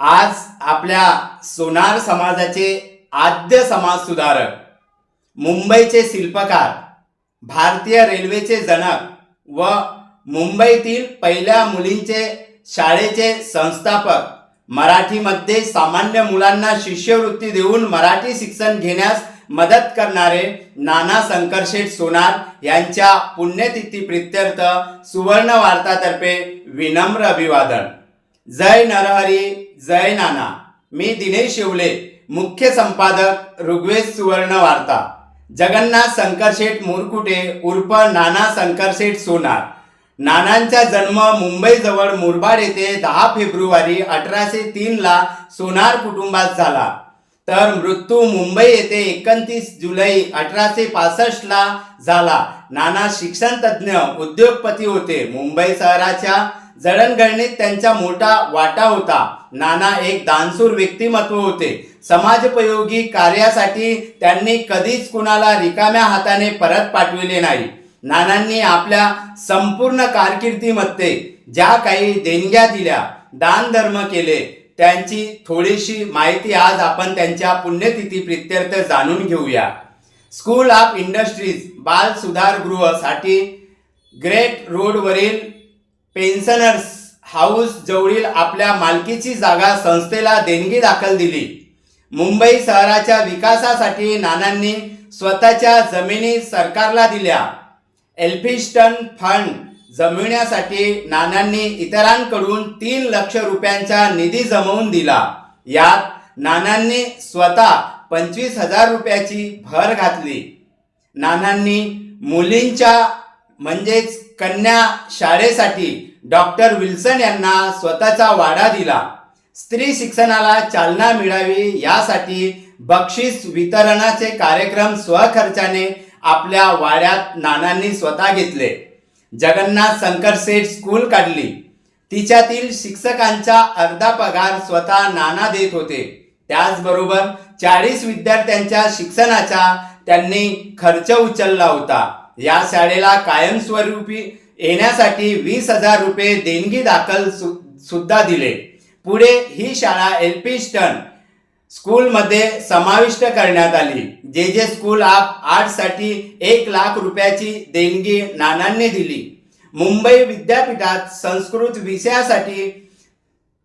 आज आपल्या सोनार समाजाचे आद्य समाज सुधारक मुंबईचे शिल्पकार भारतीय रेल्वेचे जनक व मुंबईतील पहिल्या मुलींचे शाळेचे संस्थापक मराठीमध्ये सामान्य मुलांना शिष्यवृत्ती देऊन मराठी शिक्षण घेण्यास मदत करणारे नाना संकरशेठ सोनार यांच्या पुण्यतिथी प्रित्यर्थ सुवर्ण वार्तातर्फे विनम्र अभिवादन. जय नरहरी जय नाना. मी दिनेश शिवले मुख्य संपादक ऋग्वेद सुवर्ण वार्ता. जगन्नाथ शंकरशेठ मुरकुटे उर्फ नाना शंकरशेठ सोनार. नानांचा जन्म मुंबईजवळ मुरबाड येथे दहा फेब्रुवारी अठराशे तीनला सोनार कुटुंबात झाला. तर मृत्यू मुंबई येथे एकोणतीस जुलै अठराशे पासष्टला झाला. नाना शिक्षणतज्ज्ञ उद्योगपती होते. मुंबई शहराच्या जडणघडणीत त्यांचा मोठा वाटा होता. नाना एक दानसूर व्यक्तिमत्व होते. समाजोपयोगी कार्यासाठी त्यांनी कधीच कुणाला रिकाम्या हाताने परत पाठविले नाही. नानांनी आपल्या संपूर्ण कारकिर्दीमध्ये ज्या काही देणग्या दिल्या दान धर्म केले त्यांची थोडीशी माहिती आज आपण त्यांच्या पुण्यतिथी प्रित्यर्थ जाणून घेऊया. स्कूल ऑफ इंडस्ट्रीज बाल सुधार गृहसाठी ग्रेट रोडवरील पेन्शनर्स हाऊस जवळील आपल्या मालकीची जागा संस्थेला देणगी दाखल दिली. मुंबई शहराच्या विकासासाठी नानांनी स्वतःच्या जमिनी सरकारला दिल्या. एल्फिस्टन फंड जमविण्यासाठी नानांनी इतरांकडून तीन लक्ष रुपयांचा निधी जमवून दिला. यात नानांनी स्वतः पंचवीस हजार रुपयाची भर घातली. नानांनी मुलींच्या म्हणजेच कन्या शाळेसाठी डॉक्टर विल्सन यांना स्वतःचा वाडा दिला. स्त्री शिक्षणाला चालना मिळावी यासाठी बक्षीस वितरणाचे कार्यक्रम स्वखर्चाने आपल्या वाड्यात नानांनी स्वतः घेतले. जगन्नाथ शंकरसेठ स्कूल काढली. तिच्यातील शिक्षकांचा अर्धा पगार स्वतः नाना देत होते. त्याचबरोबर चाळीस विद्यार्थ्यांच्या शिक्षणाचा त्यांनी खर्च उचलला होता. या शाळेला कायमस्वरूपी येण्यासाठी वीस हजार रुपये देणगी दाखल सु सुद्धा दिले. पुढे ही शाळा एल पी स्टन स्कूलमध्ये समाविष्ट करण्यात आली. जे जे स्कूल ऑफ आर्टसाठी एक लाख रुपयाची देणगी नानांनी दिली. मुंबई विद्यापीठात संस्कृत विषयासाठी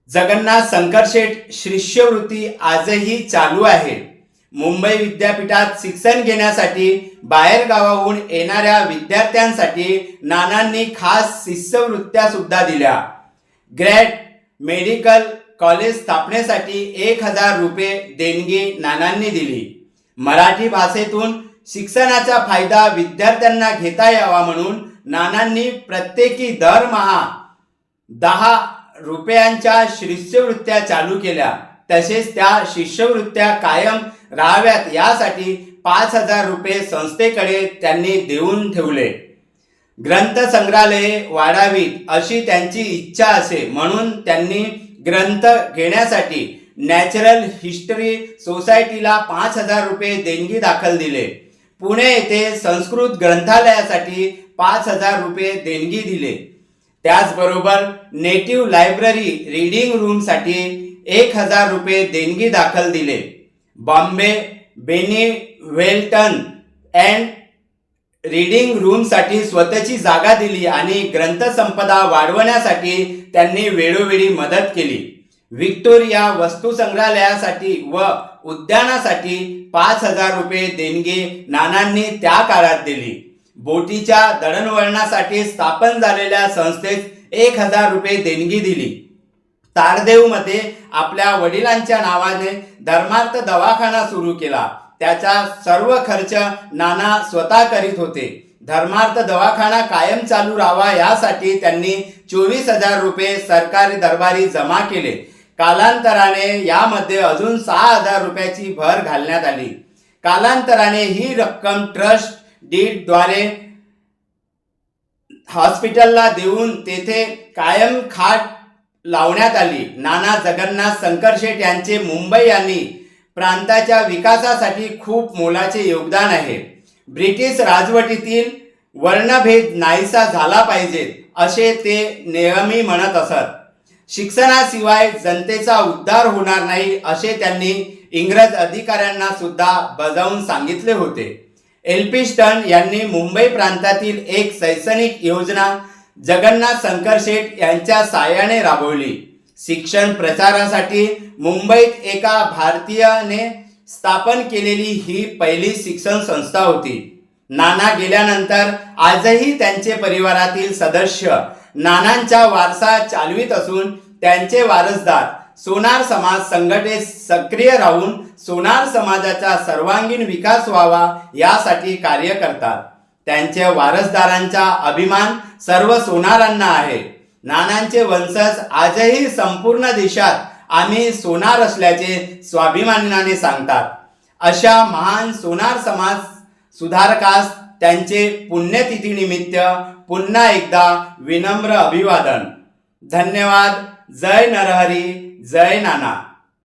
जगन्नाथ शंकरशेठ शिष्यवृत्ती आजही चालू आहे. मुंबई विद्यापीठात शिक्षण घेण्यासाठी बाहेर गावाहून येणाऱ्या विद्यार्थ्यांसाठी नानांनी खास शिष्यवृत्त्या सुद्धा दिल्या. ग्रॅट मेडिकल कॉलेज स्थापनेसाठी एक हजार रुपये देणगी नानांनी दिली. मराठी भाषेतून शिक्षणाचा फायदा विद्यार्थ्यांना घेता यावा म्हणून नानांनी प्रत्येकी दरमहा दहा रुपयांच्या शिष्यवृत्त्या चालू केल्या. तसेच त्या शिष्यवृत्त्या कायम राहाव्यात. यासाठी पाच हजार रुपये संस्थेकडे त्यांनी देऊन ठेवले. ग्रंथ संग्रहालये वाढावीत अशी त्यांची इच्छा असे म्हणून त्यांनी ग्रंथ घेण्यासाठी नॅचरल हिस्टरी सोसायटीला पाच हजार रुपये देणगी दाखल दिले. पुणे येथे संस्कृत ग्रंथालयासाठी पाच हजार रुपये देणगी दिले. त्याचबरोबर नेटिव्ह लायब्ररी रीडिंग रूमसाठी एक हजार रुपये देणगी दाखल दिले. Bombay Benny Welton and reading रूमसाठी स्वतःची जागा दिली आणि ग्रंथसंपदा वाढवण्यासाठी त्यांनी वेळोवेळी मदत केली. व्हिक्टोरिया वस्तू संग्रहालयासाठी व उद्यानासाठी पाच हजार रुपये देणगी नानांनी त्या काळात दिली. बोटीच्या दळणवळणासाठी स्थापन झालेल्या संस्थेत एक हजार रुपये देणगी दिली. तारदेवमध्ये आपल्या वडिलांच्या नावाने धर्मार्थ दवाखाना सुरू केला. त्याचा सर्व खर्च नाना स्वतः करीत होते. धर्मार्थ दवाखाना कायम चालू राहावा यासाठी त्यांनी चोवीस हजार रुपये सरकारी दरबारी जमा केले. कालांतराने यामध्ये अजून सहा हजार रुपयाची भर घालण्यात आली. कालांतराने ही रक्कम ट्रस्ट डीडद्वारे हॉस्पिटलला देऊन तेथे कायम खाट लावण्यात आली. नाना जगन्नाथ शंकरशेठ यांचे मुंबई आणि प्रांताच्या विकासासाठी खूप मोलाचे योगदान आहे. ब्रिटिश राजवटीतील वर्णभेद नाहीसा झाला पाहिजे असे ते नेहमी म्हणत असत. शिक्षणाशिवाय जनतेचा उद्धार होणार नाही असे त्यांनी इंग्रज अधिकाऱ्यांना सुद्धा बजावून सांगितले होते. एल्पिस्टन यांनी मुंबई प्रांतातील एक शैक्षणिक योजना जगन्नाथ शंकर शेठ यांच्या साहाय्याने राबवली. शिक्षण प्रचारासाठी मुंबईत एका भारतीयाने स्थापन केलेली ही पहिली शिक्षण संस्था होती. नाना गेल्यानंतर आजही त्यांचे परिवारातील सदस्य नानांचा वारसा चालवित असून त्यांचे वारसदार सोनार समाज संघटनेत सक्रिय राहून सोनार समाजाचा सर्वांगीण विकास व्हावा यासाठी कार्य करतात. त्यांच्या वारसदारांचा अभिमान सर्व सोनारांना आहे. नानांचे वंशज आजही संपूर्ण देशात आम्ही सोनार असल्याचे स्वाभिमानाने सांगतात. अशा महान सोनार समाज सुधारकास त्यांचे पुण्यतिथीनिमित्त पुन्हा एकदा विनम्र अभिवादन. धन्यवाद. जय नरहरी. जय नाना.